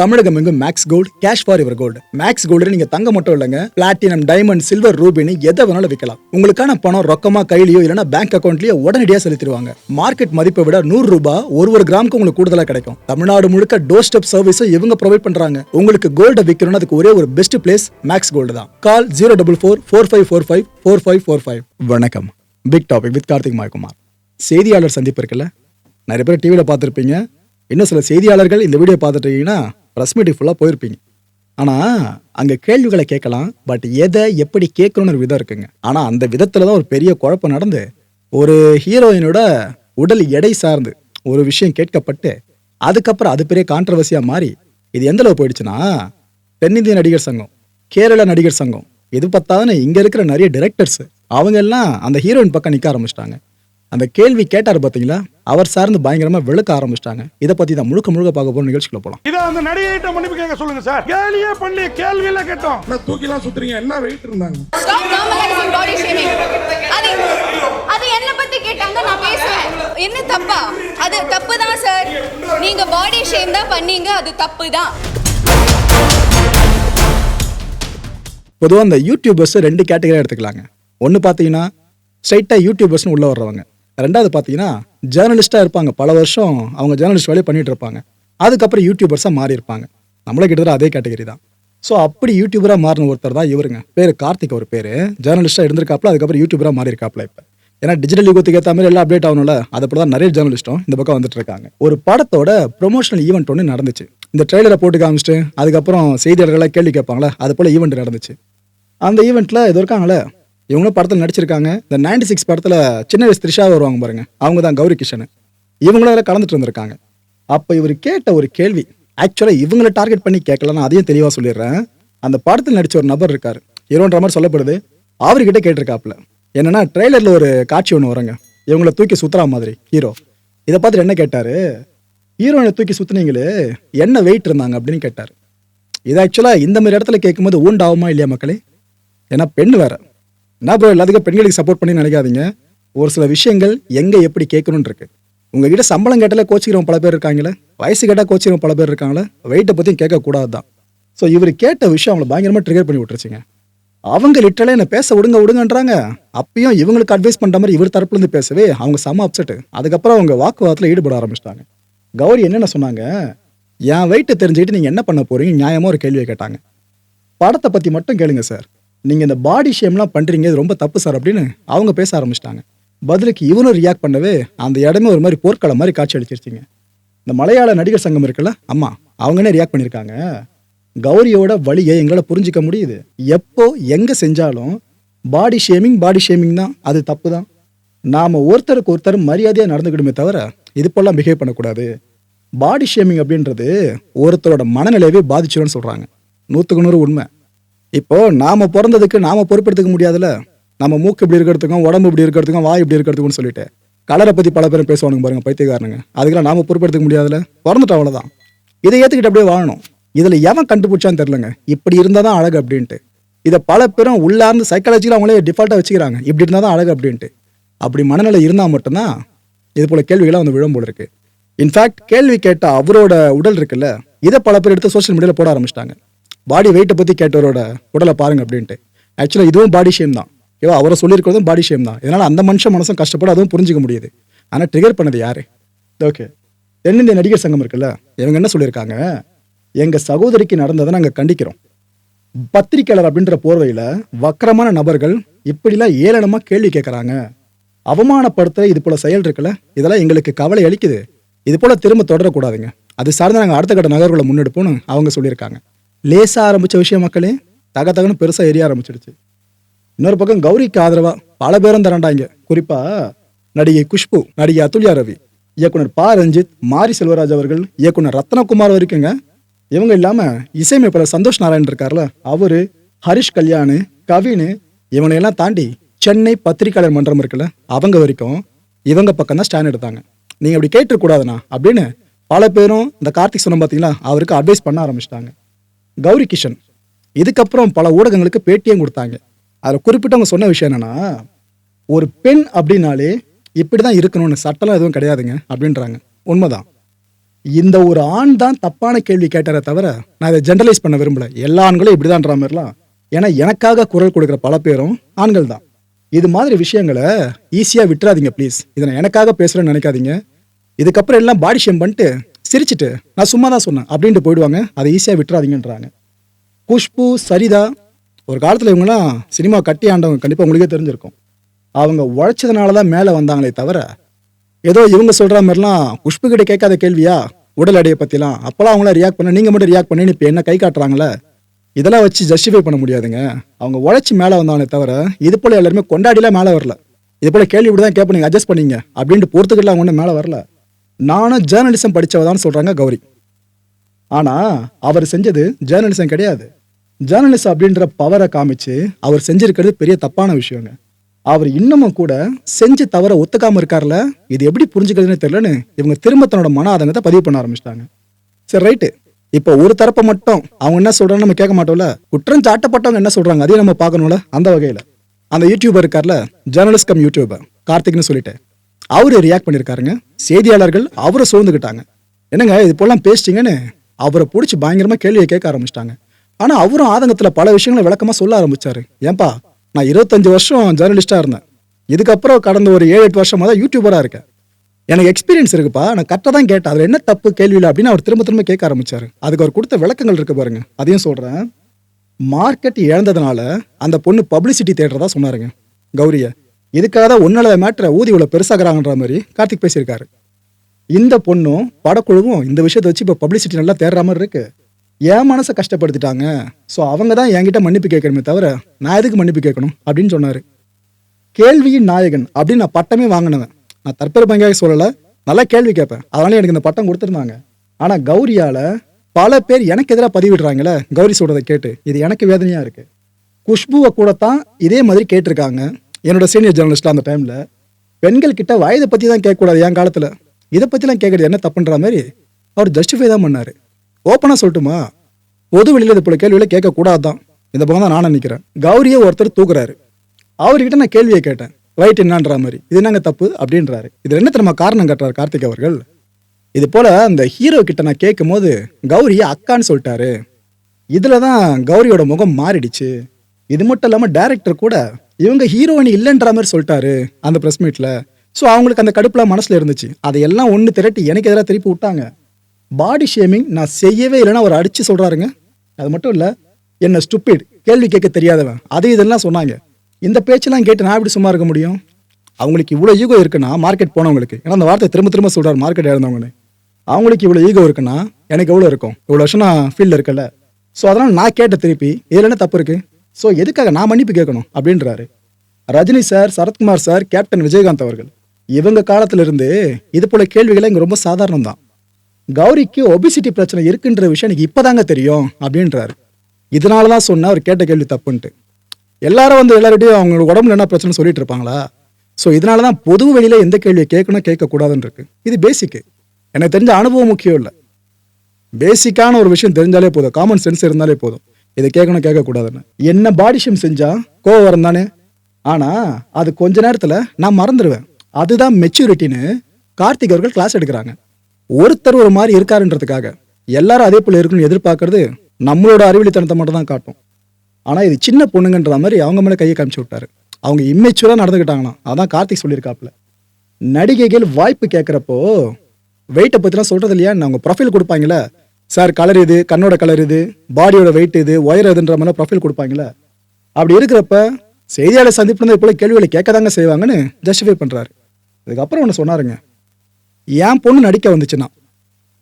தமிழகம் எங்கும் max gold cash for your gold max gold நீங்க தங்க மட்டும் இல்லைங்க. பிளாட்டினம் டைமண்ட் சில்வர் ரூபினி எதை வேணாலும் விற்கலாம் உங்களுக்கான பணம் ரொக்கமா கையிலயோ இல்லைன்னா பேங்க் அக்கௌண்ட்லயோ உடனடியாக செலுத்திடுவாங்க. மார்க்கெட் மதிப்பை விட நூறு ரூபாய் ஒரு ஒரு கிராமுக்கு உங்களுக்கு கூடுதலா கிடைக்கும். தமிழ்நாடு முழுக்க டோர் ஸ்டெப் சர்வீஸும் இவங்க ப்ரொவைட் பண்றாங்க. உங்களுக்கு கோல்ட விற்கணும்னு அதுக்கு ஒரே ஒரு பெஸ்ட் பிளேஸ் மேக்ஸ் கோல்டு தான். Call zero double four four five four five four five four five வணக்கம். Big topic with Karthik Mayakumar செய்தியாளர் சந்திப்பு இருக்குல்ல? நிறைய பேர் டிவியில் பார்த்துருப்பீங்க. இன்னும் சில செய்தியாளர்கள் இந்த வீடியோ பார்த்துட்டீங்கன்னா ப்ரெஸ் மீட்டிங் ஃபுல்லாக போயிருப்பீங்க. ஆனால் அங்கே கேள்விகளை கேட்கலாம் பட் எதை எப்படி கேட்கணும்னு ஒரு விதம் இருக்குங்க. ஆனால் அந்த விதத்தில் தான் ஒரு பெரிய குழப்பம் நடந்து ஒரு ஹீரோயினோட உடல் எடை சார்ந்து ஒரு விஷயம் கேட்கப்பட்டு அதுக்கப்புறம் அது பெரிய கான்ட்ரவர்சியாக மாறி இது எந்த அளவு போயிடுச்சுன்னா தென்னிந்திய நடிகர் சங்கம் கேரள நடிகர் சங்கம் இது பார்த்தாதானே இங்கே இருக்கிற நிறைய டிரெக்டர்ஸ் அவங்க எல்லாம் அந்த ஹீரோயின் பக்கம் நிற்க ஆரம்பிச்சிட்டாங்க. அந்த கேள்வி கேட்டார் பார்த்தீங்களா அவர் சார்ந்து பயங்கரமா விளக்க ஆரம்பிச்சிட்டாங்க. இதை பத்தி தான் முழுக்க முழுக்க பார்க்க போற நிகழ்ச்சிக்குள்ள போலாம். இதை அந்த நடிகைகிட்ட மன்னிப்பு கேட்க சொல்லுங்க சார். கேலியே பண்ணி கேள்வியில கேட்டோம். நான் தூக்கிலாம் சுத்துறீங்க. என்ன வெயிட் இருந்தாங்க? அது என்ன பத்தி கேட்டாங்க நான் பேசுவேன். என்ன தப்பா? அது தப்பு தான் சார் நீங்க பாடி ஷேம் தான் பண்ணீங்க அது தப்பு தான் பொதுவாக அந்த யூடியூபர்ஸ் ரெண்டு கேட்டகரியாக எடுத்துக்கலாங்க. ஒன்று பார்த்தீங்கன்னா ஸ்ட்ரைட்டாக யூடியூபர்ஸ்னு உள்ள வர்றவங்க. ரெண்டாவது பார்த்தீங்கன்னா ஜேர்னலிஸ்ட்டாக இருப்பாங்க. பல வருஷம் அவங்க ஜேர்னலிஸ்ட் வேலையை பண்ணிகிட்டு இருப்பாங்க. அதுக்கப்புறம் யூடியூபர்ஸாக மாறி இருப்பாங்க. நம்மளே கிட்டத்தட்ட அதே கேட்டகரி தான். ஸோ அப்படி யூடியூபராக மாறின ஒருத்தர் தான் இவருங்க. பேர் கார்த்திக் ஒரு பேர். ஜேர்னலிஸ்ட்டாக இருந்திருக்காப்புல அதுக்கப்புறம் யூடியூபராக மாறி இப்போ. ஏன்னா டிஜிட்டல் யுகத்துக்கு ஏற்ற மாதிரி எல்லாம் அப்டேட் ஆகணும்ல அது தான் நிறைய ஜேர்னலிஸ்ட்டும் இந்த பக்கம் வந்துட்டு இருக்காங்க. ஒரு படத்தோட ப்ரொமோஷனல் ஈவெண்ட் ஒன்று நடந்துச்சு. இந்த ட்ரெய்லரை போட்டு காமிச்சிட்டு அதுக்கப்புறம் செய்தியாளர்களாக கேள்வி கேட்பாங்களே அது போல் ஈவெண்ட் நடந்துச்சு. அந்த ஈவெண்ட்டில் இது இருக்காங்களே இவங்களும் படத்தில் நடிச்சிருக்காங்க. இந்த 96 சிக்ஸ் படத்தில் சின்ன வயசு த்ரிஷா வருவாங்க பாருங்க. அவங்க தான் கௌரி கிஷன். இவங்களும் அதில் கலந்துட்டு இருந்திருக்காங்க. அப்போ இவர் கேட்ட ஒரு கேள்வி ஆக்சுவலாக இவங்களை டார்கெட் பண்ணி கேட்கல நான் அதையும் தெளிவாக சொல்லிடுறேன். அந்த படத்தில் நடித்த ஒரு நபர் இருக்கார். ஹீரோன்ற மாதிரி சொல்லப்படுது. அவர்கிட்ட கேட்டிருக்காப்புல. என்னன்னா ட்ரெய்லரில் ஒரு காட்சி ஒன்று வருங்க. இவங்கள தூக்கி சுற்றுறா மாதிரி ஹீரோ இதை பார்த்துட்டு என்ன கேட்டார்? ஹீரோனை தூக்கி சுற்றுனீங்களே என்ன வெயிட் இருந்தாங்க அப்படின்னு கேட்டார். இது ஆக்சுவலாக இந்த மாதிரி இடத்துல கேட்கும்போது ஊண்டாகுமா இல்லையா மக்களே? ஏன்னா பெண் வேற. நான் ப்ரோ எல்லாத்துக்கும் பெண்களுக்கு சப்போர்ட் பண்ணி நினைக்காதீங்க. ஒரு சில விஷயங்கள் எங்கே எப்படி கேட்கணும்னு இருக்கு. உங்ககிட்ட சம்பளம் கேட்டாலே கோச்சிக்கிறவங்க பல பேர் இருக்காங்களே வயசு கேட்டால் கோச்சிக்கிறவங்க பல பேர் இருக்காங்களே வெயிட்டை பற்றியும் கேட்கக்கூடாது தான் ஸோ இவர் கேட்ட விஷயம் அவங்களை பயங்கரமாக ட்ரிகர் பண்ணி விட்டுருச்சிங்க. அவங்க லிட்டரலாக என்னை பேச விடுங்க விடுங்கன்றாங்க. அப்பயும் இவங்களுக்கு அட்வைஸ் பண்ணுற மாதிரி இவர் தரப்புலேருந்து பேசவே அவங்க செம அப்செட்டு அதுக்கப்புறம் அவங்க வாக்குவாதத்தில் ஈடுபட ஆரம்பிச்சிட்டாங்க. கௌரி என்னென்ன சொன்னாங்க? என் வெயிட்டை தெரிஞ்சுக்கிட்டு நீங்கள் என்ன பண்ண போகிறீங்க நியாயமாக ஒரு கேள்வியை கேட்டாங்க. படத்தை பற்றி மட்டும் கேளுங்க சார் நீங்கள் இந்த பாடி ஷேம்லாம் பண்ணுறீங்க இது ரொம்ப தப்பு சார் அப்படின்னு அவங்க பேச ஆரம்பிச்சிட்டாங்க. பதிலுக்கு இவனும் ரியாக்ட் பண்ணவே அந்த இடமே ஒரு மாதிரி போர்க்களம் மாதிரி காட்சி அளிச்சிருச்சிங்க. இந்த மலையாள நடிகர் சங்கம் இருக்குல்ல அம்மா அவங்க என்ன ரியாக்ட் பண்ணியிருக்காங்க கௌரியோட வழியை எங்களால் புரிஞ்சிக்க முடியுது. எப்போ எங்கே செஞ்சாலும் பாடி ஷேமிங் பாடி ஷேமிங் தான். அது தப்பு தான். நாம் ஒருத்தருக்கு ஒருத்தர் மரியாதையாக நடந்துக்கிடுமே தவிர இது போலாம் பிஹேவ் பண்ணக்கூடாது. பாடி ஷேமிங் அப்படின்றது ஒருத்தரோட மனநிலையவே பாதிச்சிடும்னு சொல்கிறாங்க நூற்றுக்கு நூறு உண்மை. இப்போ நாம பிறந்ததுக்கு நாம பொறுப்பெடுத்துக்க முடியாதுல்ல? நம்ம மூக்கு இப்படி இருக்கிறதுக்கும் உடம்பு இப்படி இருக்கிறதுக்கும் வாய் இப்படி இருக்கிறதுக்கும்னு சொல்லிட்டு. கலரை பத்தி பல பேரும் பேசுவானுங்க பாருங்க பைத்தியக்காரனுங்க. அதுக்கெல்லாம் நாம பொறுப்பெடுத்துக்க முடியாதுல்ல? பிறந்துட்டோம் அவ்வளவுதான். இதை ஏத்துக்கிட்டு அப்படியே வாழணும். இதுல எவன் கண்டுபிடிச்சான்னு தெரியலங்க. இப்படி இருந்தா தான் அழகு அப்படின்ட்டு. இதை பல பேரும் உள்ளார்ந்து சைக்காலஜியில் அவங்களே டிஃபால்ட்டாக வச்சுக்கிறாங்க. இப்படி இருந்தால் தான் அழகு அப்படின்ட்டு. அப்படி மனநிலை இருந்தால் மட்டும்தான் இது போல கேள்விகளாக வந்து விழும் போல இருக்கு. இன்ஃபேக்ட் கேள்வி கேட்டால் அவரோட உடல் இருக்குல்ல இதை பல பேர் எடுத்து சோஷியல் மீடியாவில் போட ஆரம்பிச்சிட்டாங்க. பாடி வெயிட்டை பற்றி கேட்டவரோட உடலை பாருங்க அப்படின்ட்டு. ஆக்சுவலாக இதுவும் பாடி ஷேம் தான். ஏவோ அவரை சொல்லியிருக்கிறதும் பாடி ஷேம் தான். இதனால் அந்த மனுஷன் மனசும் கஷ்டப்பட அதுவும் புரிஞ்சிக்க முடியுது. ஆனால் ட்ரிகர் பண்ணது யாரு? ஓகே தென்னிந்திய நடிகர் சங்கம் இருக்குல்ல இவங்க என்ன சொல்லியிருக்காங்க? எங்கள் சகோதரிக்கு நடந்ததை நாங்கள் கண்டிக்கிறோம். பத்திரிக்கையாளர் அப்படின்ற போர்வையில் வக்கரமான நபர்கள் இப்படிலாம் ஏளனமாக கேள்வி கேட்குறாங்க அவமானப்படுத்துற இது போல செயல் இருக்குல்ல இதெல்லாம் எங்களுக்கு கவலை அளிக்குது. இது போல திரும்ப தொடரக்கூடாதுங்க. அது சார்ந்து நாங்கள் அடுத்த கட்ட நகர்வுகளை முன்னெடுப்போம்னு அவங்க சொல்லியிருக்காங்க. லேசாக ஆரம்பித்த விஷயம் மக்களே தக தகன்னு பெருசாக எரிய ஆரம்பிச்சிடுச்சு. இன்னொரு பக்கம் கௌரிக்கு ஆதரவாக பல பேரும் தரண்டாங்க. குறிப்பாக நடிகை குஷ்பு நடிகை அதுல்யா ரவி இயக்குனர் பா. ரஞ்சித் மாரி செல்வராஜ் அவர்கள் இயக்குனர் ரத்னகுமார் வரைக்குங்க இவங்க இல்லாமல் இசையமைப்பாளர் சந்தோஷ் நாராயண் இருக்கார்ல அவர் ஹரிஷ் கல்யாண் கவினு இவனையெல்லாம் தாண்டி சென்னை பத்திரிகையாளர் மன்றம் இருக்குல்ல அவங்க வரைக்கும் இவங்க பக்கம் தான் ஸ்டாண்ட் எடுத்தாங்க. நீங்கள் அப்படி கேட்டுக்கூடாதுண்ணா அப்படின்னு பல பேரும் இந்த கார்த்திக் சொன்ன பார்த்தீங்களா அவருக்கு அட்வைஸ் பண்ண ஆரம்பிச்சிட்டாங்க. கௌரி கிஷன். இதுக்கப்புறம் பல ஊடகங்களுக்கு பேட்டியும் கொடுத்தாங்க. அதில் குறிப்பிட்டவங்க சொன்ன விஷயம் என்னென்னா ஒரு பெண் அப்படின்னாலே இப்படி தான் இருக்கணும்னு சட்டம்லாம் எதுவும் கிடையாதுங்க அப்படின்றாங்க. உண்மைதான். இந்த ஒரு ஆண் தான் தப்பான கேள்வி கேட்டாரே தவிர நான் இதை ஜென்ரலைஸ் பண்ண விரும்பல. எல்லா ஆண்களும் இப்படிதான்ற மாதிரிலாம். ஏன்னா எனக்காக குரல் கொடுக்குற பல பேரும் ஆண்கள் தான். இது மாதிரி விஷயங்களை ஈஸியாக விட்டுறாதீங்க ப்ளீஸ் இதை நான் எனக்காக பேசுகிறேன்னு நினைக்காதீங்க. இதுக்கப்புறம் எல்லாம் பாடி ஷேம் பண்ணிட்டு சிரிச்சிட்டு நான் சும்மா தான் சொன்னேன். அப்படின்ட்டு போயிடுவாங்க. அதை ஈஸியாக விட்டுறாதீங்கன்றாங்க. குஷ்பு சரிதா ஒரு காலத்தில் இவங்கெல்லாம் சினிமா கட்டி ஆண்டவங்க கண்டிப்பாக உங்களுக்கே தெரிஞ்சிருக்கும். அவங்க உழைச்சதுனால தான் மேலே வந்தாங்களே தவிர ஏதோ இவங்க சொல்கிற மாதிரிலாம் குஷ்பு கிட்ட கேட்காத கேள்வியா? உடல் எடையை பற்றிலாம் அப்போலாம் அவங்களாம் ரியாக்ட் பண்ண நீங்கள் மட்டும் ரியாக்ட் பண்ணி இப்போ என்ன கை காட்டுறாங்களே? இதெல்லாம் வச்சு ஜஸ்டிஃபை பண்ண முடியாதுங்க. அவங்க உழைச்சி மேலே வந்தாங்களே தவிர இது போல் எல்லாருமே கொண்டாடிலாம் மேலே வரல. இது போல் கேள்வி இப்படி தான் கேட்பீங்க அட்ஜஸ்ட் பண்ணீங்க. அப்படின்ட்டு பொறுத்துக்கிட்டு அவங்க ஒன்றும் மேலே வரல. நானும் ஜேர்னலிசம் படித்தவதான்னு சொல்கிறாங்க கௌரி. ஆனால் அவர் செஞ்சது ஜேர்னலிசம் கிடையாது. ஜேர்னலிசம் அப்படின்ற பவரை காமிச்சு அவர் செஞ்சிருக்கிறது பெரிய தப்பான விஷயங்க. அவர் இன்னமும் கூட செஞ்சு தவற ஒத்துக்காம இருக்கார்ல இது எப்படி புரிஞ்சுக்கிறதுன்னு தெரியலன்னு இவங்க திரும்ப தன்னோட மன ஆதங்கத்தை பதிவு பண்ண ஆரம்பிச்சிட்டாங்க. சரி ரைட்டு. இப்போ ஒரு தரப்பை மட்டும் அவங்க என்ன சொல்றாங்க நம்ம கேட்க மாட்டோம்ல? குற்றம் சாட்டப்பட்டவங்க என்ன சொல்றாங்க? அதையும் நம்ம பார்க்கணும்ல? அந்த வகையில. அந்த யூடியூபர் இருக்கார்ல ஜேர்னலிஸ்ட் கம் யூடியூபர் கார்த்திக்னு சொல்லிட்டேன் அவர் ரியாக்ட் பண்ணியிருக்காருங்க செய்தியாளர்கள் அவரை சூழ்ந்துக்கிட்டாங்க என்னங்க இது போலாம் பேசிட்டீங்கன்னு? அவரை பிடிச்சி பயங்கரமாக கேள்வியை கேட்க ஆரம்பிச்சிட்டாங்க. ஆனால் அவரும் ஆதங்கத்தில் பல விஷயங்களை விளக்கமாக சொல்ல ஆரம்பிச்சாரு. ஏன்பா நான் இருபத்தஞ்சு வருஷம் ஜேர்னலிஸ்டா இருந்தேன். இதுக்கப்புறம் கடந்த ஒரு ஏழு எட்டு வருஷமாக தான் யூடியூபராக இருக்கேன். எனக்கு எக்ஸ்பீரியன்ஸ் இருக்குப்பா நான் கரெக்டாக தான் கேட்டேன். அதில் என்ன தப்பு கேள்வியில் அப்படின்னு அவர் திரும்ப திரும்ப கேட்க ஆரம்பிச்சாரு. அதுக்கு அவர் கொடுத்த விளக்கங்கள் இருக்கு பாருங்க. அதையும் சொல்கிறேன் மார்க்கெட் இழந்ததுனால அந்த பொண்ணு பப்ளிசிட்டி தேடுறதா சொன்னாருங்க. கௌரியை. இதுக்காக தான் ஒன்னால மேட்ரை ஊதி இவ்வளோ பெருசாகிறாங்கன்ற மாதிரி கார்த்திக் பேசியிருக்காரு. இந்த பொண்ணும் படக்குழுவும் இந்த விஷயத்தை வச்சு இப்போ பப்ளிசிட்டி நல்லா தேடுற மாதிரி இருக்கு. என் மனசை கஷ்டப்படுத்திட்டாங்க. ஸோ அவங்க தான் என்கிட்ட மன்னிப்பு கேட்கணுமே தவிர நான் எதுக்கு மன்னிப்பு கேட்கணும்? அப்படின்னு சொன்னார். கேள்வியின் நாயகன் அப்படின்னு நான் பட்டமே வாங்கினவன். நான் தற்பெருமையாக சொல்லலை. நல்லா கேள்வி கேட்பேன். அதனால எனக்கு இந்த பட்டம் கொடுத்துருந்தாங்க. ஆனால் கௌரியால பல பேர் எனக்கு எதிராக பதிவிடுறாங்களே கௌரி சொல்றதை கேட்டு. இது எனக்கு வேதனையாக இருக்குது குஷ்புவை கூட தான் இதே மாதிரி கேட்டிருக்காங்க. என்னோட சீனியர் ஜேர்னலிஸ்ட் அந்த டைமில் பெண்கள் கிட்ட வயதை பற்றி தான் கேட்கக்கூடாது என் காலத்தில். இதை பற்றிலாம் கேட்குறது என்ன தப்புன்ற மாதிரி அவர் ஜஸ்டிஃபை தான் பண்ணார். ஓப்பனாக சொல்லட்டுமா? பொது வெளியில் இது போல கேள்வியில் கேட்கக்கூடாது தான் இந்த பக்கம் தான் நான் நினைக்கிறேன். கௌரியை ஒருத்தர் தூக்குறாரு. அவர்கிட்ட நான் கேள்வியை கேட்டேன். ரைட் என்னன்ற மாதிரி. இது என்னங்க தப்பு? அப்படின்றாரு. இது என்ன தெரியுமா காரணம் கட்டுறாரு கார்த்திக் அவர்கள்? இது போல் அந்த ஹீரோ கிட்ட நான் கேட்கும் போது கௌரியை அக்கான்னு சொல்லிட்டாரு. இதில் தான் கௌரியோட முகம் மாறிடுச்சு. இது மட்டும் இல்லாமல் டேரக்டர் கூட இவங்க ஹீரோயின் இல்லைன்ற மாதிரி சொல்லிட்டாரு அந்த ப்ரெஸ் மீட்டில் ஸோ அவங்களுக்கு அந்த கடுப்புலாம் மனசில் இருந்துச்சு. அதையெல்லாம் ஒன்று திரட்டி எனக்கு எதிராக திருப்பி விட்டாங்க. பாடி ஷேமிங் நான் செய்யவே இல்லைன்னா அவர் அடித்து சொல்கிறாருங்க அது மட்டும் இல்லை என்ன ஸ்டூப்பிட் கேள்வி கேட்க தெரியாதவன். அது இதெல்லாம் சொன்னாங்க. இந்த பேச்செல்லாம் கேட்டு நான் எப்படி சும்மா இருக்க முடியும்? அவங்களுக்கு இவ்வளோ ஈகோ இருக்குன்னா மார்க்கெட் போனவங்களுக்கு. ஏன்னா அந்த வார்த்தை திரும்ப திரும்ப சொல்கிறார் மார்க்கெட் இழந்தவங்கன்னு. அவங்களுக்கு இவ்வளோ ஈகோ இருக்குன்னா எனக்கு எவ்வளோ இருக்கும்? இவ்வளோ வருஷம் நான் ஃபீல்டில் இருக்கல ஸோ அதனால் நான் கேட்ட திருப்பி இதில் என்ன தப்பு இருக்குது ஸோ எதுக்காக நான் மன்னிப்பு கேட்கணும்? அப்படின்றாரு. Rajini sir Sarathkumar sir captain Vijayakanth அவர்கள். இவங்க காலத்திலிருந்து இது போல கேள்விகளை இங்கே ரொம்ப சாதாரணம் தான் கௌரிக்கு ஒபிசிட்டி பிரச்சனை இருக்குன்ற விஷயம் எனக்கு இப்போதாங்க தெரியும் அப்படின்றாரு. இதனால தான் சொன்ன அவர் கேட்ட கேள்வி தப்புன்ட்டு. எல்லாரும் வந்து எல்லார்டையும் அவங்களோட உடம்புல என்ன பிரச்சனை சொல்லிட்டு இருப்பாங்களா? ஸோ இதனால தான் பொது வெளியில் எந்த கேள்வியை கேட்கணும் கேட்கக்கூடாதுன்னு இருக்கு இது பேசிக்கு எனக்கு தெரிஞ்ச அனுபவம் முக்கியம் இல்லை. பேசிக்கான ஒரு விஷயம் தெரிஞ்சாலே போதும். காமன் சென்ஸ் இருந்தாலே போதும். இதை கேட்கணும் கேட்கக்கூடாதுன்னு. என்ன பாடி ஷேம் செஞ்சா கோவம் வரும் தானே? ஆனா அது கொஞ்ச நேரத்துல நான் மறந்துடுவேன் அதுதான் மெச்சூரிட்டின்னு கார்த்திக் அவர்கள் கிளாஸ் எடுக்கிறாங்க. ஒருத்தர் ஒரு மாதிரி இருக்காருன்றதுக்காக எல்லாரும் அதே போல இருக்குன்னு எதிர்பார்க்கறது நம்மளோட அறிவிலித்தனத்தை மட்டும் தான் காட்டும். ஆனா இது சின்ன பொண்ணுங்கன்ற மாதிரி அவங்க மேலே கையை காமிச்சு விட்டாரு. அவங்க இம்மெச்சூரா நடந்துக்கிட்டாங்களாம் அதான் கார்த்திக் சொல்லியிருக்காப்புல. நடிகைகள் வாய்ப்பு கேட்குறப்போ வெயிட்டை பற்றிலாம் சொல்கிறது இல்லையா அவங்க ப்ரொஃபைல் கொடுப்பாங்களே சார் கலர் இது கண்ணோட கலர் இது பாடியோட வெயிட் இது ஒயர் இதுன்ற மாதிரி ப்ரொஃபைல் கொடுப்பாங்களே அப்படி இருக்கிறப்ப செய்தியாளர் சந்திப்பு இது போல கேள்விகளை கேட்க தாங்க செய்வாங்கன்னு ஜஸ்டிஃபை பண்ணுறாரு இதுக்கப்புறம் ஒன்று சொன்னாருங்க. என் பொண்ணு நடிக்க வந்துச்சுன்னா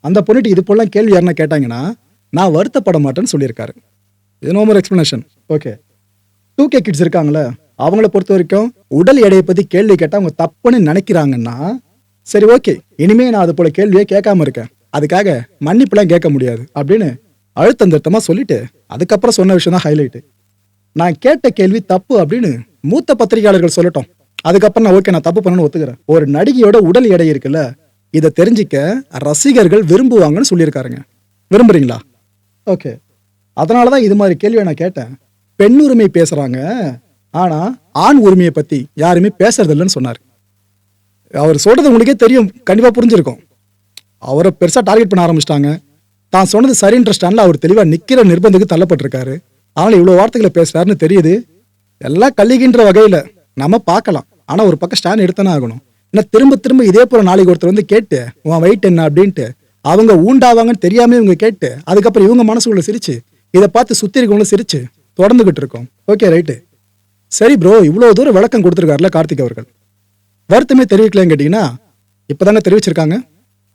அந்த பொண்ணுட்டு இது போலாம் கேள்வி யாருன்னா கேட்டாங்கன்னா நான் வருத்தப்பட மாட்டேன்னு சொல்லியிருக்காரு. இது no more explanation okay two K kids இருக்காங்களே அவங்கள பொறுத்த வரைக்கும் உடல் எடையை பற்றி கேள்வி கேட்டால் அவங்க தப்புன்னு நினைக்கிறாங்கன்னா சரி ஓகே இனிமே நான் அது போல கேள்வியே கேட்காம இருக்கேன். அதுக்காக மன்னிப்புலாம் கேட்க முடியாது அப்படின்னு அழுத்தம் சொல்லிட்டு அதுக்கப்புறம் சொன்ன விஷயம் தான் ஹைலைட்டு நான் கேட்ட கேள்வி தப்பு அப்படின்னு மூத்த பத்திரிகையாளர்கள் சொல்லட்டும். அதுக்கப்புறம் நான் ஓகே நான் தப்பு பண்ணணும்னு ஒத்துக்கிறேன். ஒரு நடிகையோட உடல் எடை இருக்குல்ல இதை தெரிஞ்சிக்க ரசிகர்கள் விரும்புவாங்கன்னு சொல்லியிருக்காருங்க. விரும்புறீங்களா? ஓகே அதனால தான் இது மாதிரி கேள்வியை நான் கேட்டேன். பெண் உரிமை பேசுகிறாங்க ஆனால் ஆண் உரிமையை பற்றி யாருமே பேசுறதில்லைன்னு சொன்னார். அவர் சொல்றது உங்களுக்கே தெரியும் கண்டிப்பாக புரிஞ்சிருக்கும். அவரை பெருசாக டார்கெட் பண்ண ஆரம்பிச்சிட்டாங்க. தான் சொன்னது சரின்ற ஸ்டாண்டில் அவர் தெளிவாக நிற்கிற நிர்பந்துக்கு தள்ளப்பட்டிருக்காரு. ஆனால் இவ்வளோ வார்த்தைகளை பேசுகிறாருன்னு தெரியுது. எல்லாம் கல்லிகின்ற வகையில் நம்ம பார்க்கலாம். ஆனால் ஒரு பக்கம் ஸ்டாண்ட் எடுத்தானே ஆகணும். ஏன்னா திரும்ப திரும்ப இதே போல நாளைக்கு ஒருத்தர் வந்து கேட்டு உன் வெயிட் என்ன? அப்படின்ட்டு அவங்க ஊண்டாவாங்கன்னு தெரியாமல் இவங்க கேட்டு அதுக்கப்புறம் இவங்க மனசுக்குள்ள சிரிச்சு இதை பார்த்து சுற்றி இருக்கவங்களும் சிரிச்சு தொடர்ந்துகிட்டு இருக்கோம். ஓகே ரைட்டு சரி ப்ரோ இவ்வளோ தூரம் விளக்கம் கொடுத்துருக்காருல கார்த்திக் அவர்கள். வருத்தமே தெரிவிக்கலன்னு கேட்டிங்கன்னா இப்போ தெரிவிச்சிருக்காங்க.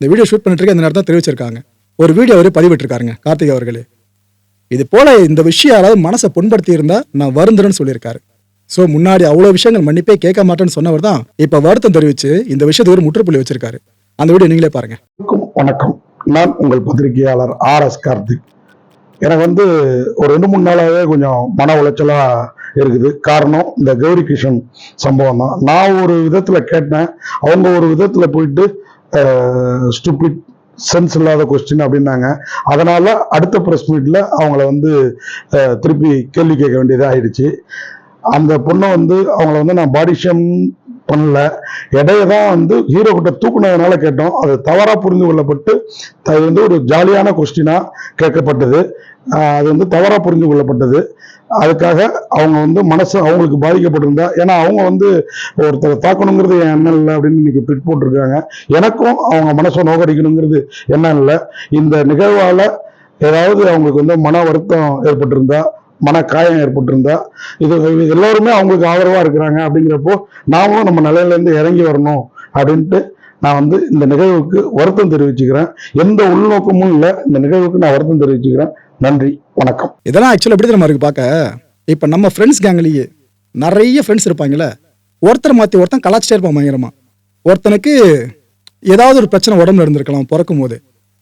இந்த வீடியோ ஷூட் பண்ணிட்டு இருக்க இந்த நேரத்தில் தெரிவிச்சிருக்காங்க. ஒரு வீடியோ அவரே பதிவிட்டிருக்காருங்க கார்த்திக் அவர்களே. இது போல இந்த விஷயம் யாராவது மனசை புண்படுத்தி இருந்தா நான் வருந்துறேன்னு சொல்லியிருக்காரு. ஸோ முன்னாடி அவ்வளோ விஷயங்கள் மன்னிப்பே கேட்க மாட்டேன்னு சொன்னவர் தான் இப்போ வருத்தம் தெரிவிச்சு இந்த விஷயத்துக்கு ஒரு முற்றுப்புள்ளி வச்சிருக்காரு. அந்த வீடியோ நீங்களே பாருங்க. வணக்கம். நான் உங்கள் பத்திரிகையாளர் ஆர் எஸ் கார்த்திக். எனக்கு வந்து ஒரு ரெண்டு மூணு நாளாவே கொஞ்சம் மன உளைச்சலாக இருக்குது. காரணம் இந்த கௌரி கிருஷ்ணன் சம்பவம் தான். நான் ஒரு விதத்தில் கேட்டேன். அவங்க ஒரு விதத்தில் போயிட்டு ஸ்டூபிட் சென்ஸ் இல்லாத கொஸ்டின் அப்படின்னாங்க. அதனால அடுத்த ப்ரெஸ் மீட்டில் அவங்கள வந்து திருப்பி கேள்வி கேட்க வேண்டியதாக ஆயிடுச்சு. அந்த பொண்ணை வந்து அவங்கள வந்து நான் பாடி ஷேம் பண்ணல. இடையை தான் வந்து ஹீரோ கிட்ட தூக்குனதுனால கேட்டோம். அது தவறாக புரிந்து கொள்ளப்பட்டு அது வந்து ஒரு ஜாலியான கொஸ்டினாக கேட்கப்பட்டது. அது வந்து தவறாக புரிந்து கொள்ளப்பட்டது. அதுக்காக அவங்க வந்து மனசு அவங்களுக்கு பாதிக்கப்பட்டிருந்தா ஏன்னா அவங்க வந்து ஒருத்தரை தாக்கணுங்கிறது என் இல்லை அப்படின்னு இன்னைக்கு ட்விட் போட்டிருக்காங்க. எனக்கும் அவங்க மனசை நோக்கடிக்கணுங்கிறது என்ன இல்லை. இந்த நிகழ்வால் ஏதாவது அவங்களுக்கு வந்து மன வருத்தம் ஏற்பட்டிருந்தா மன காயம் ஏற்பட்டிருந்தா இது இது அவங்களுக்கு ஆதரவாக இருக்கிறாங்க அப்படிங்கிறப்போ நாமளும் நம்ம நிலையிலேருந்து இறங்கி வரணும் அப்படின்ட்டு நான் வந்து இந்த நிகழ்வுக்கு வருத்தம் தெரிவிச்சுக்கிறேன். எந்த உள்நோக்கமும் இல்லை. இந்த நிகழ்வுக்கு நான் வருத்தம் தெரிவிச்சுக்கிறேன். நன்றி. வணக்கம். இதெல்லாம் ஆக்சுவலாக எப்படி தெரியுமா இருக்கு பார்க்க? இப்போ நம்ம ஃப்ரெண்ட்ஸ் கேங்லேயே நிறைய ஃப்ரெண்ட்ஸ் இருப்பாங்கல்ல. ஒருத்தர் மாற்றி ஒருத்தன் கலாச்சிட்டே இருப்பான் பயங்கரமாக ஒருத்தனுக்கு ஏதாவது ஒரு பிரச்சனை உடம்புல இருந்திருக்கலாம் பிறக்கும் போது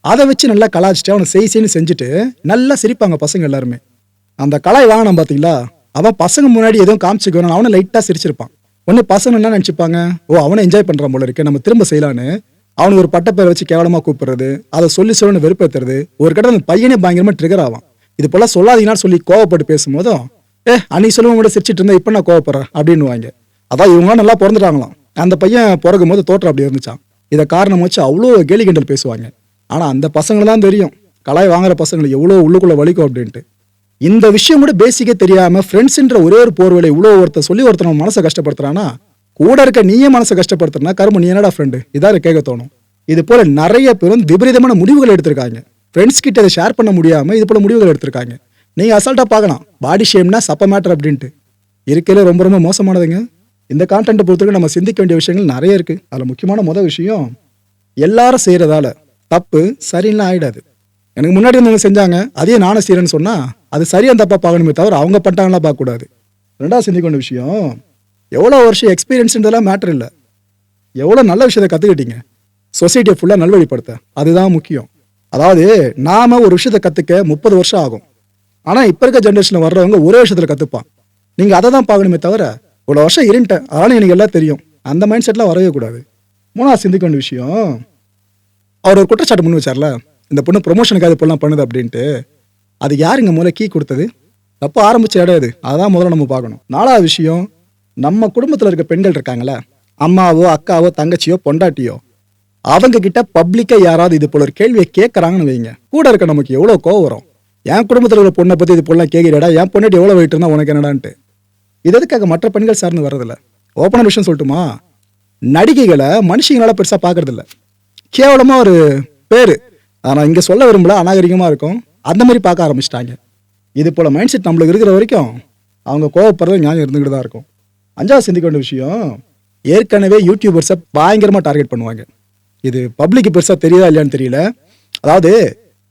அதை வச்சு நல்லா கலாச்சிட்டு அவனை செய் செய்ன்னு செஞ்சுட்டு நல்லா சிரிப்பாங்க பசங்க எல்லாருமே. அந்த கலாய் வாங்கினான் பார்த்தீங்களா? அவன் பசங்க முன்னாடி எதுவும் காமிச்சுக்கணும் அவனை லைட்டாக சிரிச்சிருப்பான். ஒன்று பசங்க என்ன நினச்சிப்பாங்க? ஓ அவனை என்ஜாய் பண்ணுறான் போல இருக்கு. நம்ம திரும்ப செய்யலான்னு அவனுக்கு ஒரு பட்டப்பேரை வச்சு கேவலமாக கூப்பிடுறது அதை சொல்லி சொல்லி வெறுப்பேற்றுறது ஒரு கடை அந்த பையனே பயங்கரமாக ட்ரிகர் ஆவான். இது போல சொல்லாதீங்கன்னு சொல்லி கோவப்பட்டு பேசும்போதும் ஏ அன்னைக்கு சொல்லுவங்க கூட சிரிச்சிட்டு இருந்தா இப்போ நான் கோவப்படுறேன் அப்படின்னுவாங்க. அதான் இவங்களாம் நல்லா பிறந்துட்டாங்களாம். அந்த பையன் பிறக்கும் போது தோற்றம் அப்படி இருந்துச்சான் இதை காரணம் வச்சு அவ்வளோ கேலி கிண்டல் பேசுவாங்க. ஆனால் அந்த பசங்களை தான் தெரியும் கலாய் வாங்குற பசங்களுக்கு எவ்வளோ உள்ளுக்குள்ள வலிக்கும் அப்படின்ட்டு. இந்த விஷயம் கூட பேசிக்கே தெரியாம ஃப்ரெண்ட்ஸ்ன்ற ஒரே ஒரு போர்வலை இவ்வளோ ஒருத்தர் சொல்லி ஒருத்தன் மனசை கஷ்டப்படுத்துறானா கூட இருக்க நீயே மனசை கஷ்டப்படுத்துறனா கரும்பு நீ என்னடா ஃப்ரெண்டு இதான் கேட்க தோணும். இது போல நிறைய பேரும் விபரீதமான முடிவுகள் எடுத்திருக்காங்க. ஃப்ரெண்ட்ஸ் கிட்ட அதை ஷேர் பண்ண முடியாம இது போல முடிவுகள் எடுத்திருக்காங்க. நீங்க அசால்ட்டா பார்க்கலாம். பாடி ஷேம்னா சப்ப மேட்டர் அப்படின்ட்டு. இருக்கையில ரொம்ப ரொம்ப மோசமானதுங்க. இந்த கான்டென்ட்டை பொறுத்தவரைக்கும் நம்ம சிந்திக்க வேண்டிய விஷயங்கள் நிறைய இருக்கு. அதுல முக்கியமான முதல் விஷயம் எல்லாரும் செய்யறதால தப்பு சரின்னு ஆயிடாது. எனக்கு முன்னாடி இருந்தவங்க செஞ்சாங்க? அதே நானும் செய்கிறேன்னு சொன்னா அது சரியா தப்பா பார்க்கணுமே தவிர அவங்க பண்ணிட்டாங்களா பார்க்கக்கூடாது. ரெண்டாவது சிந்திக்கொண்ட விஷயம் எவ்வளோ வருஷம் எக்ஸ்பீரியன்ஸ்ன்றதெல்லாம் மேட்டர் இல்லை. எவ்வளோ நல்ல விஷயத்தை கற்றுக்கிட்டீங்க சொசைட்டியை ஃபுல்லாக நல்வழிப்படுத்த. அதுதான் முக்கியம். அதாவது நாம் ஒரு விஷயத்தை கற்றுக்க முப்பது வருஷம் ஆகும். ஆனால் இப்போ இருக்க ஜென்ரேஷனில் வர்றவங்க ஒரே விஷயத்தில் கற்றுப்பான் நீங்கள் அதை தான் பார்க்கணுமே தவிர இவ்வளோ வருஷம் இருந்துட்டேன். அதனால் எனக்கு எல்லாம் தெரியும். அந்த மைண்ட் செட்லாம் வரவே கூடாது. மூணாவது சிந்திக்க வேண்டிய விஷயம் அவர் ஒரு குற்றச்சாட்டு முன் வச்சார்ல? இந்த பொண்ணு ப்ரொமோஷனுக்கு அது பொண்ணு பண்ணுது அப்படின்ட்டு அது யாருங்க முதல்ல கீ கொடுத்தது? தப்பு ஆரம்பிச்ச இடம் இது அதான் முதல்ல நம்ம பார்க்கணும். நாலாவது விஷயம் நம்ம குடும்பத்தில் இருக்க பெண்கள் இருக்காங்களே அம்மாவோ அக்காவோ தங்கச்சியோ பொண்டாட்டியோ அவங்க கிட்ட பப்ளிக்காக யாராவது இது போல ஒரு கேள்வியை கேட்கறாங்கன்னு வைங்க. கூட இருக்க நமக்கு எவ்வளோ கோவம் வரும்? என் குடும்பத்தில் உள்ள பொண்ணை பற்றி இது போலாம் கேட்கிறடா என் பொண்ணாட்டி எவ்வளோ வெயிட் இருந்தால் உனக்கு என்னடான்ட்டு. இது எதுக்காக மற்ற பெண்கள் சார்ந்து வர்றதில்ல? ஓப்பனான விஷயம் சொல்லட்டுமா? நடிகைகளை மனுஷங்களால் பெருசாக பார்க்குறதில்ல கேவலமாக ஒரு பேர். ஆனால் இங்கே சொல்ல விரும்பல அநாகரிகமாக இருக்கும். அந்த மாதிரி பார்க்க ஆரம்பிச்சிட்டாங்க. இது போல் மைண்ட் செட் நம்மளுக்கு இருக்கிற வரைக்கும் அவங்க கோவப்படுறது ஞாபகம் இருந்துக்கிட்டு தான் இருக்கும். அஞ்சாவது சிந்திக்க வேண்டிய விஷயம் ஏற்கனவே யூடியூபர்ஸை பயங்கரமாக டார்கெட் பண்ணுவாங்க. இது பப்ளிக் பெருசாக தெரியுதா இல்லையான்னு தெரியல. அதாவது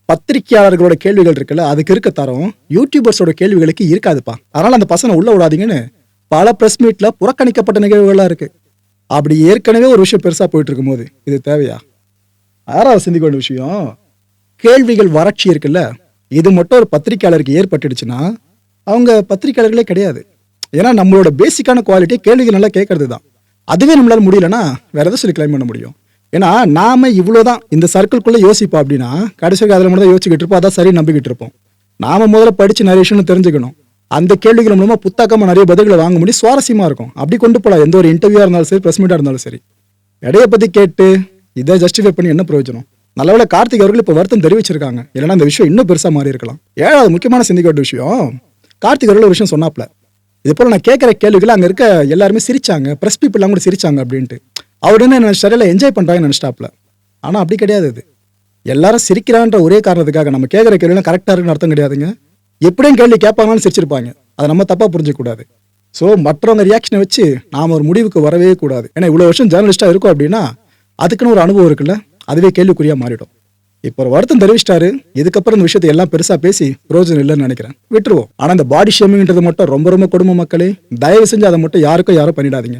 பத்திரிக்கையாளர்களோட கேள்விகள் இருக்குல்ல அதுக்கு இருக்க தரம் யூடியூபர்ஸோட கேள்விகளுக்கு இருக்காதுப்பா. அதனால் அந்த பசங்க உள்ள விடாதீங்கன்னு பல ப்ரெஸ் மீட்டில் புறக்கணிக்கப்பட்ட நிகழ்வுகள்லாம் இருக்குது அப்படி ஏற்கனவே ஒரு விஷயம் பெருசாக போயிட்டு இருக்கும்போது இது தேவையா? ஆறாவது சிந்திக்க வேண்டிய விஷயம் கேள்விகள் வறட்சி இருக்குல்ல இது மட்டும் ஒரு பத்திரிக்கையாளருக்கு ஏற்பட்டுடுச்சுன்னா அவங்க பத்திரிக்கையாளர்களே கிடையாது. ஏன்னா நம்மளோட பேசிக்கான குவாலிட்டி கேள்விகள் நல்லா கேட்கறது தான் அதுவே நம்மளால் முடியலன்னா வேற எதாவது சொல்லி கிளைம் பண்ண முடியும். ஏன்னா நாம இவ்வளோதான் இந்த சர்க்கிள்குள்ளே யோசிப்போம் அப்படின்னா கடைசிக்கு அதில் மட்டும் தான் யோசிச்சுக்கிட்டு இருப்போம் அதான் சரி நம்பிக்கிட்டு இருப்போம். நாம முதல்ல படிச்சு நிறைய விஷயம் தெரிஞ்சுக்கணும். அந்த கேள்விகள் மூலமா புத்தாக்கமாக நிறைய பதில்களை வாங்க முடியும் சுவாரஸ்யமா இருக்கும். அப்படி கொண்டு போகலாம் எந்த ஒரு இன்டர்வியூவாக இருந்தாலும் சரி பிரஸ் மீட்டாக இருந்தாலும் சரி. எடையை பற்றி கேட்டு இதை ஜஸ்டிஃபை பண்ணி என்ன பிரயோஜனம்? நல்லவேளை கார்த்திக் அவர்கள் இப்போ வருத்தம் தெரிவிச்சிருக்காங்க. இல்லைன்னா இந்த விஷயம் இன்னும் பெருசாக மாறி இருக்கலாம். ஏழாவது முக்கியமான சிந்திக்க வேண்டிய விஷயம் கார்த்திக் அவர்கள் ஒரு விஷயம் சொன்னாப்ல. இது போல் நான் கேட்குற கேள்விகள் அங்கே இருக்க எல்லாருமே சிரிச்சாங்க. ப்ரெஸ் பீப்புளாம் கூட சிரிச்சாங்க அப்படின்ட்டு. அவர் என்ன நினச்சிட்டாரில் என்ஜாய் பண்ணுறாங்கன்னு நினச்சிட்டாப்ல. ஆனால் அப்படி கிடையாது இது. எல்லாரும் சிரிக்கிறான்ற ஒரே காரணத்துக்காக நம்ம கேட்குற கேள்விலாம் கரெக்டாக இருக்குன்னு அர்த்தம் கிடையாதுங்க. எப்படியும் கேள்வி கேட்பாங்கன்னு சிரிச்சிருப்பாங்க. அதை நம்ம தப்பாக புரிஞ்சிக்கூடாது ஸோ மற்றவங்க ரியாக்ஷனை வச்சு நாம் ஒரு முடிவுக்கு வரவே கூடாது. ஏன்னா இவ்வளோ வருஷம் ஜேர்னலிஸ்ட்டாக இருக்கும் அப்படின்னா அதுக்குன்னு ஒரு அனுபவம் இருக்குல்ல? அதுவே கேள்விக்குறியாக மாறிடும். இப்போ ஒரு வருத்தம் தெரிவிச்சிட்டாரு. இதுக்கப்புறம் இந்த விஷயத்தை எல்லாம் பெருசாக பேசி பிரோஜனம் இல்லைன்னு நினைக்கிறேன். விட்டுருவோம். ஆனால் இந்த பாடி ஷேமிங்ன்றது மட்டும் ரொம்ப ரொம்ப குடும்ப மக்களே. தயவு செஞ்சு அதை மட்டும் யாருக்கும் யாரும் பண்ணிடாதீங்க.